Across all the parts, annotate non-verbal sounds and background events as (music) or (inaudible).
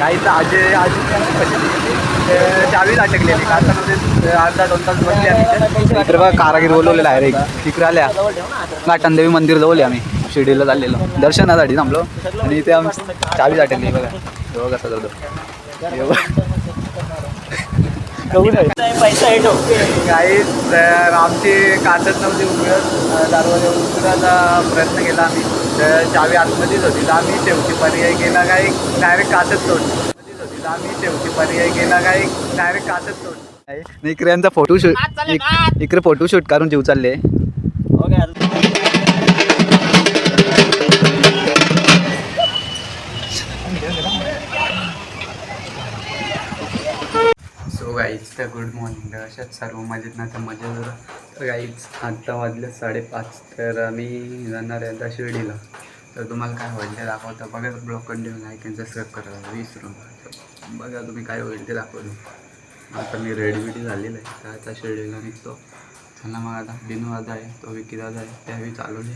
काहीच आजी आजी चावीच अटकलेली अर्धा दोन तास बसले आम्ही इकडे बघा कारागीर बोलवलेला आहे रे. तिकडे आल्या. घाटनदेवी मंदिर जवळ आम्ही. शिर्डीला चाललेलो. दर्शनासाठी थांबलो. आणि इथे आम चावीच अटकली बघा. हे बघा सगळं तो. हे बघा. पैसा येतो काही तर आमची काचत नव्हती उघडत दरवाजा उघडायचा प्रयत्न केला आम्ही. तर चावी आतमध्येच होती. तर आम्ही शेवटी पर्याय केला काय? डायरेक्ट काचत तोडली होती. तर आम्ही शेवटी पर्याय केला काय? डायरेक्ट काचत तोडली इकडे यांचा फोटो शूट इकडे फोटो शूट करून जीव चालले. सो गाईज तर गुड मॉर्निंग अशाच सर्व मजेत ना तर मजा जरा गाईज आत्ता वाजले साडेपाच. तर आम्ही जाणार आहे आता शिर्डीला. तर तुम्हाला काय होईल ते दाखवतं. बघा ब्लॉक कंटिन्यू लाईक आणि सबस्क्राईब करा. विसरून बघा तुम्ही काय होईल ते दाखवतो. आता मी रेडीमेडी झालेलं आहे. तर आता शिर्डीला निघतो. चला मग आता बिनू दादा आहे तो विकी दादा आहे. त्यावेळी चालवले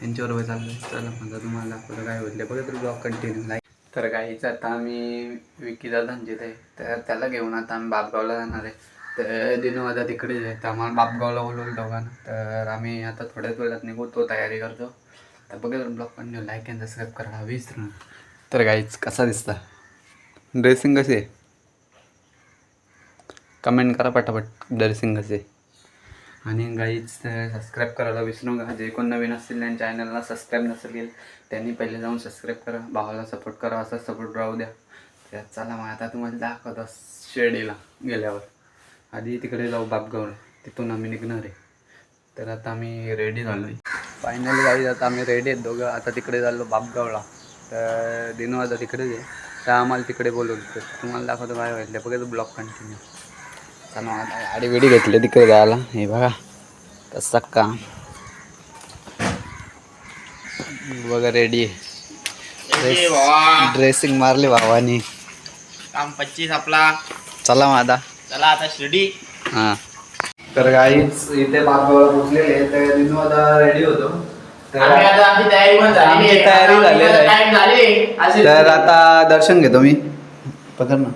त्यांच्याबरोबर चालू आहे. चला मग तुम्हाला दाखवलं काय होईल ते. बघा तर ब्लॉक कंटिन्यू लाईक तर गाईचं आता आम्ही विकी दादांचे ते तर त्याला घेऊन आता आम्ही बापगावला जाणार आहे. तर दिनू आता तिकडे तर आम्हाला बापगावला बोलवलं दोघांना. तर आम्ही आता थोड्याच वेळात निघतो तयारी करतो. तर बघा blog continue like and subscribe करायला विसरू तर गाईच कसा दिसता? ड्रेसिंग कशी आहे? कमेंट करा पटापट ड्रेसिंग कशी आहे? आणि गाईच सबस्क्राईब करायला विसरू नका. जे कोण नवीन असतील त्यांनी चॅनलला सबस्क्राईब नसेल केलं त्यांनी पहिले जाऊन सबस्क्राईब करा. भावाला सपोर्ट करा असा सपोर्ट राहू द्या. तर चला मग आता तुम्हाला दाखवतो शिर्डीला गेल्यावर. आधी तिकडे जाऊ बापगावला. तिथून आम्ही निघणार आहे. तर आता आम्ही रेडी झालो आहे फायनली गाईज आता आम्ही रेडी आहेत दोघं. आता तिकडे झालो बापगावला. तर दिनू आता तिकडेच आहे. तर आम्हाला तिकडे बोलवलं. तर तुम्हाला दाखवतो काय वाटलं. बघा ब्लॉग कंटिन्यू चला आता गाडी बिडी घेतली तिकडे जायला. हे बघा. कसं काम बघा रेडी आहे. ड्रेसिंग मारले भावानी. काम पच्चीस आपला. चला मग आता चला आता शिर्डी. हां. तर गाईच इथे बापगावला पोचलेले. तर दिनू आता रेडी होतो. तर आम्ही आता आमची तयारी पण झालेली आमची तयारी झालेली आहे. टाइम झाले असे तर आता दर्शन घेतो मी. पकड ना.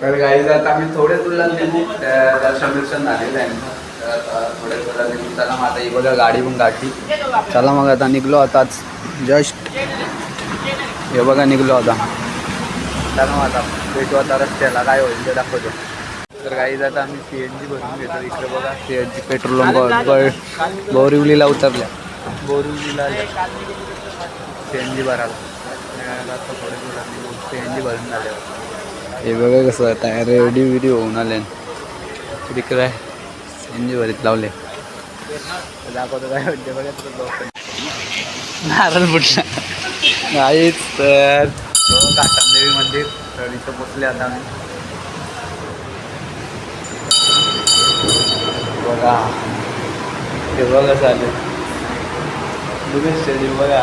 तर गाईज आता आम्ही थोडे तुला निघू दर्शन बिर्शन झालेलं आहे. निघू चला मग आता ही बघा गाडी पण गाठी. चला मग आता निघलो आताच जस्ट हे बघा निघलो आता. चला मग आता भेटू आता रस्त्याला काय होईल ते दाखवतो. तर काही आता आम्ही सी एन जी भरून घेतो इकडे बघा. C N G petrol pump बोरिवलीला उतरल्या. बोरिवलीला सी एन जी भरायला. थोडे निघू सी एन जी भरून झाल्यावर हे बघा कसं आता रेडी व्हिडिओ होऊन आले. तिकडे काय एनजी भरीत लावले. दाखवतो काय म्हणजे बघा नारळ फुटला नाहीच तर. हो मंदिर तर इथं पोचले आता आम्ही. बघा. हे बघा चालेल दुबे स्टेडियम बघा.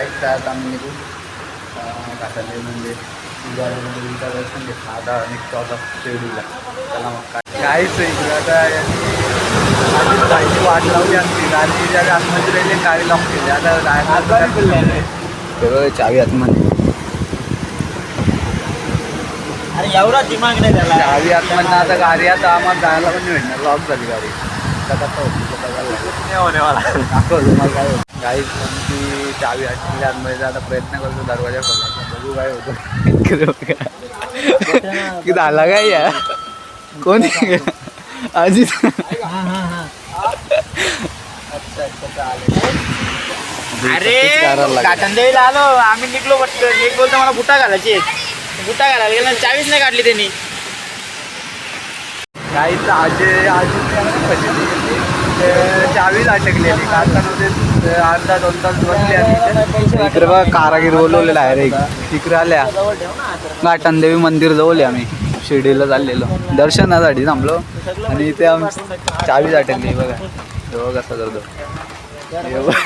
लाइट आता आम्ही निघू. कासाले म्हणजे देवीचा दर्शन घेतलं आता निघतो आता शिर्डीला. चला मग काय. काहीच इकडे आता आधी जायची वाट लावली आमची गाडी ज्या आतमध्ये राहिली गाडी लॉक केली. आता चावी आतमध्ये. अरे एवढा दिमाग नाही त्याला. चावी आतमध्ये. आता गाडी आता आम्हाला जायला पण भेटणार. लॉक झाली गाडी. बघायला काय होतं चावी आतमध्ये आतमध्ये आता प्रयत्न करतो दरवाजा खोलायचा बघू काय होतं की झाला काय या कोण अजित अच्छा अच्छा चालेल अरे तीच काटंदेवीला आलो आम्ही निघलो बट एक बोलतो मला बुटा घालायची बुटा घालायला गेला चावीच नाही काढली त्यांनी काहीच आजे आजी चावीच अटकलेली कारखान्यामध्ये अर्धा दोन तास बसले आम्ही इकडे बघा कारागीर बोलवलेला आहे रे तिकडे आल्या. घाटनदेवी मंदिर जवळ आम्ही. शिर्डीला चाललेलो. दर्शनासाठी थांबलो. आणि इथे आम चावीच अटकली बघा. हे कसा करतो. बघा.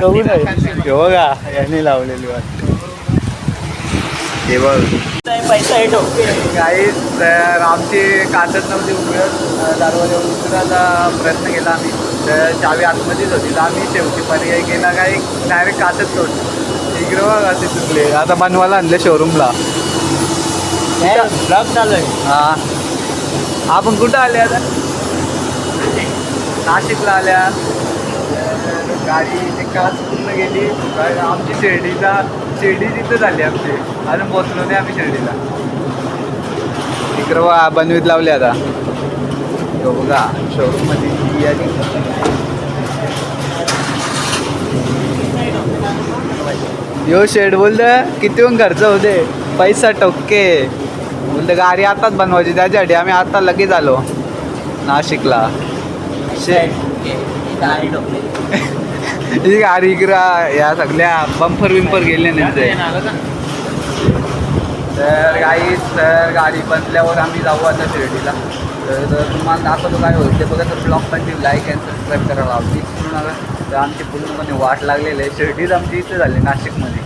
कबूल आहे बघा यांनी लावलेली वाटतं हे बघ काही तर आमची काचच नव्हती उघडत. दरवाजा उघडायचा प्रयत्न केला आम्ही. तर चावी आतमध्येच होती. तर आम्ही शेवटी पर्याय केला. काय डायरेक्ट काचच तोडली इकडे बघा ते चुकले. आता बनवायला आणले शोरूमला ब्लॉक चालू आहे. हा. आपण कुठं आले आता? नाशिकला आल्या. गाडी ती काच पूर्ण गेली. आमची शिर्डीचा शिर्डी तिथं झाली आमची. अजून पोचलो नाही आम्ही शिर्डीला. इकडं बनवीत लावले आता. तो बघा शोरूममध्ये यो शेड बोलत किती खर्च होते पैसा टोके बोलते गाडी आताच बनवायची त्याच्यासाठी आम्ही आता लगेच आलो. नाशिकला. शे (laughs) गाडी ठोकली या सगळ्या बंपर विंपर गेले नाही तर गाई तर गाडी बसल्यावर आम्ही जाऊ आता शिर्डीला. तर तुम्हाला दाखवतो काय होईल. ते बघा तर blog continue like and subscribe करायला लावली तर आमची पूर्णपणे वाट लागलेली आहे. शिर्डीच आमची इथे झाली नाशिकमध्ये.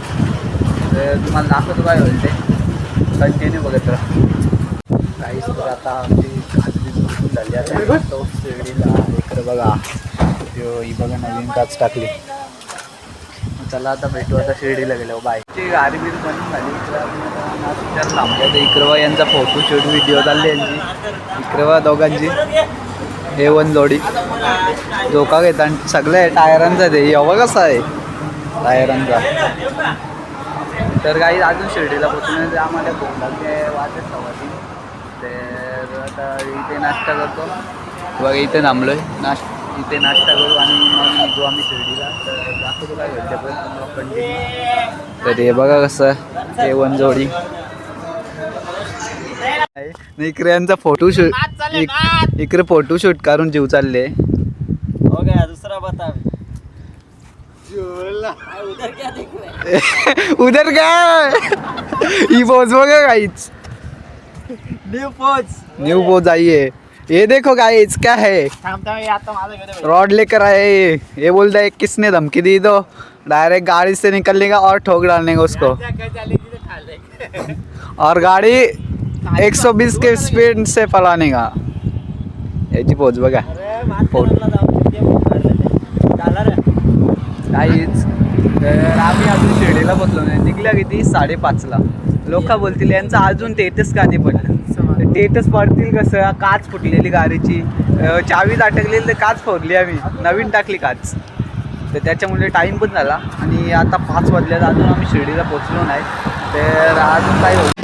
तर तुम्हाला दाखवतो काय होईल ते. कंटिन्यू बघत राहा. काहीच तर आता आमची झाली. आता शिर्डीला इकडे बघा. त्यो ही बघा नवीन काच टाकली. चला आता भेटू आता शिर्डीला गेलो. बाय. गाडी झाली. आता यांचा फोटो शूट व्हिडिओ चालले यांची. इक्रवा दोघांची. हे वन जोडी. धोका घेत आणि सगळं टायरांचा ते. एवढा कसा आहे? टायरांचा. तर काही अजून शिर्डीला पोचण्याचे आम्हाला भूक लागली आहे वाजत तर आता इथे नाश्ता करतो. बघा इथे थांबलो आहे नाश्ता इथे नाश्ता करू आणि मग निघू आम्ही शिर्डीला. तर दाखवतो काय घडते तर हे बघा कसं हे वन जोडी. नाही, इकडे यांचा फोटो शूट. इकडे फोटो शूट करून जीव चालले. हो दुसरा बता. उधर क्या देख रहे (laughs) उधर काय ही? पोच बघा काहीच न्यू पोच न्यू पोच आई है ये देखो गाइस क्या है? ये रॉड लेकर आए। ये ये बोलता है किसने धमकी दी? तो डायरेक्ट गाड़ी से निकलने का और ठोक डालने का उसको. और गाड़ी 120 के स्पीड से पलाने का। याची पोच बघा. काहीच तर आम्ही अजून शिर्डीला पोचलो नाही. निघल्या किती साडेपाचला. लोक बोलतील यांचं अजून का नाही पडलं. टेटस पडतील कसं? काच फुटलेली गाडीची. अं, चावीच अटकलेली तर काच फोडली आम्ही. नवीन टाकली काच. तर त्याच्यामुळे टाईम पण झाला. आणि आता पाच वाजल्यात. अजून आम्ही शिर्डीला पोचलो नाही. तर अजून काय होतं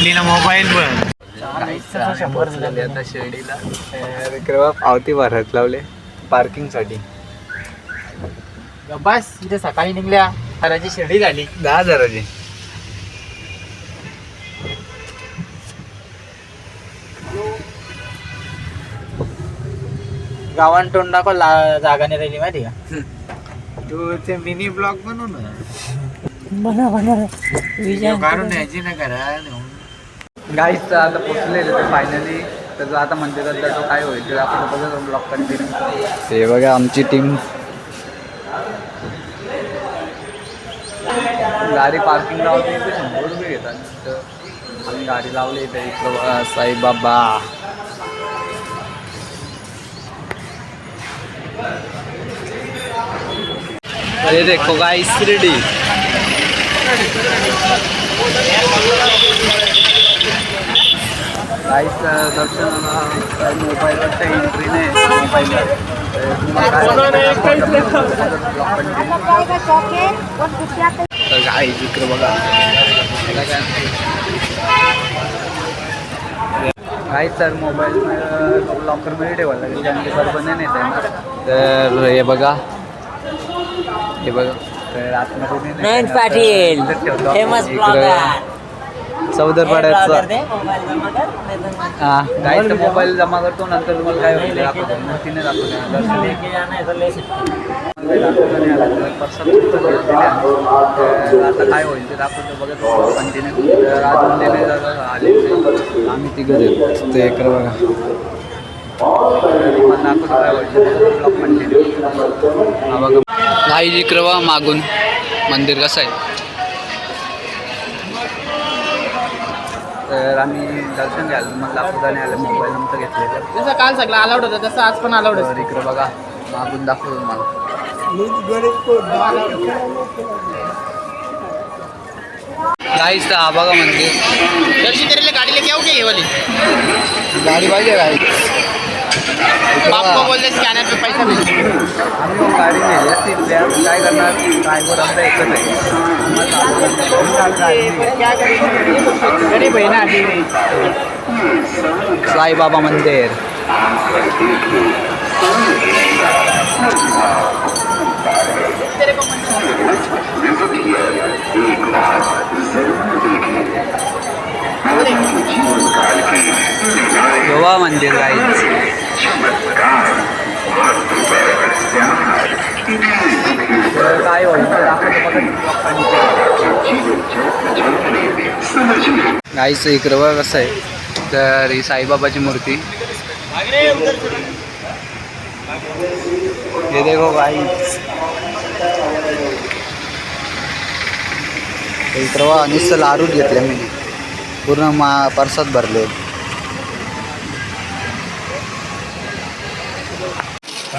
चपलीला मोबाईल पण आता शिर्डीला विक्रम पावती भरत लावले पार्किंगसाठी बस इथे सकाळी निघल्या. घराची शिर्डी झाली. दहा हजाराची. गावान तोंड दाखव ला- जागा नाही राहिली माहिती का? तू ते मिनी ब्लॉग बनव ना. (laughs) Video काढून न्यायची ना करा गाईजचं आता पोचले ते फायनली त्याचं आता मंदिरात तो काय होईल तर आपण बघत ब्लॉक कंटिन्यू ते बघा आमची टीम गाडी पार्किंग लावली ते शंभर रुपये घेतात. आम्ही गाडी लावली तर इकडं साईबाबा. अरे देखो गाइस थ्री डी दर्शनाला एंट्री नाही मोबाईलवर तर गाई इकडे बघा. काय तर मोबाईल लॉकरमध्ये ठेवायला लागेल कारण ते बरोबर नाही येणार तर हे बघा. हे बगा तर आतमध्ये. पाटील. फेमस चौदरपाड्याचा. हा काय तर मोबाईल जमा करतो नंतर तुम्हाला काय होईल दाखवतो दर्शन आता काय होईल ते दाखवतो बघत कंटिन्यू दिले आले नाही. आम्ही तिघं देतो ते इकडे बघा. हा इकडे बघा मागून मंदिर कसं आहे? तर आम्ही दर्शन घ्यायला मग दाखवता नाही आलं मोबाईल नंतर घेतलेलं. जसं काल सगळं अलाउड होतं तसं आज पण अलाउड तर इकडे बघा मागून दाखवतो तुम्हाला. काहीच तर हा बघा मंदिर दर्शी तेरे गाडी लेके आओगे ये वाली गाडी पाहिजे काय बाप को बोल दे स्कॅनर पे पैसा भेज आम्ही मग गाडी नेली असती त्या काय करणार ड्रायव्हर आमचा एकच आहे क्या करेंगे गरीब है ना अभी साईबाबा मंदिर। तेरे को गोवा मंदिर गाईच गाईचं इकडं बघा कसं आहे? तर ही साईबाबाची मूर्ती. हे देखो गाईच इकडं बघा नुसतं लाडू घेतले मी. पूर्ण मा परसात भरले.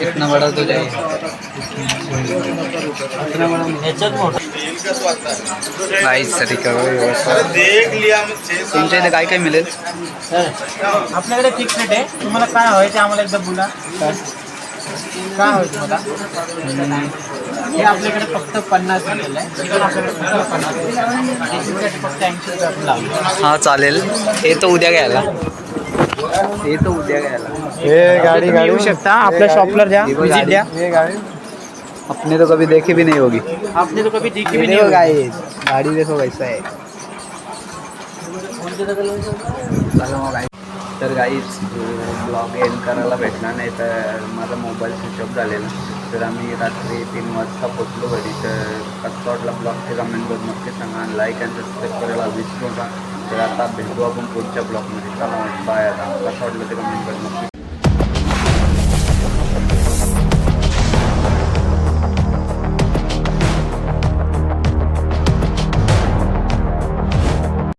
इतना बड़ा तो जाए गाईच साठी देख लिया तुमच्या इथे काय काय मिळेल? आपल्याकडे फिक्स रेट आहे. तुम्हाला काय ते आम्हाला एकदा बोला. काय हवंय तुम्हाला? हे आपल्याकडे फक्त पन्नास आहे. हे पण आपल्याकडे फक्त पन्नास देशीसाठी फक्त ऐंशी रुपये आपण लावतो हा चालेल. हे तो उद्या घ्यायला. हे तो उद्या घ्यायला. हे गाड़ी तुम्ही येऊ शकता आपल्या शॉपला द्या ही बघ विज़िट गाडी. द्या ये गाड़ी। अपने तो कभी देखी भी नहीं होगी। आपने तो कभी देखी ये भी नहीं होगी. गाइस गाड़ी देखो कैसा है। तर गाईच ब्लॉग एंड करायला भेटला नाही तर माझा मोबाईल स्विच ऑफ़ झालेला. तर आम्ही रात्री तीन वाजता पोचलो घरी. तर कसा वाटला ब्लॉगचे कमेंट करून नक्की सांगा लाईक आणि सबस्क्राईब करायला विसरू नका. तर आता भेटू आपण पुढच्या ब्लॉगमध्ये चला बाय आता. कसं वाटलं ते कमेंट करून नक्की.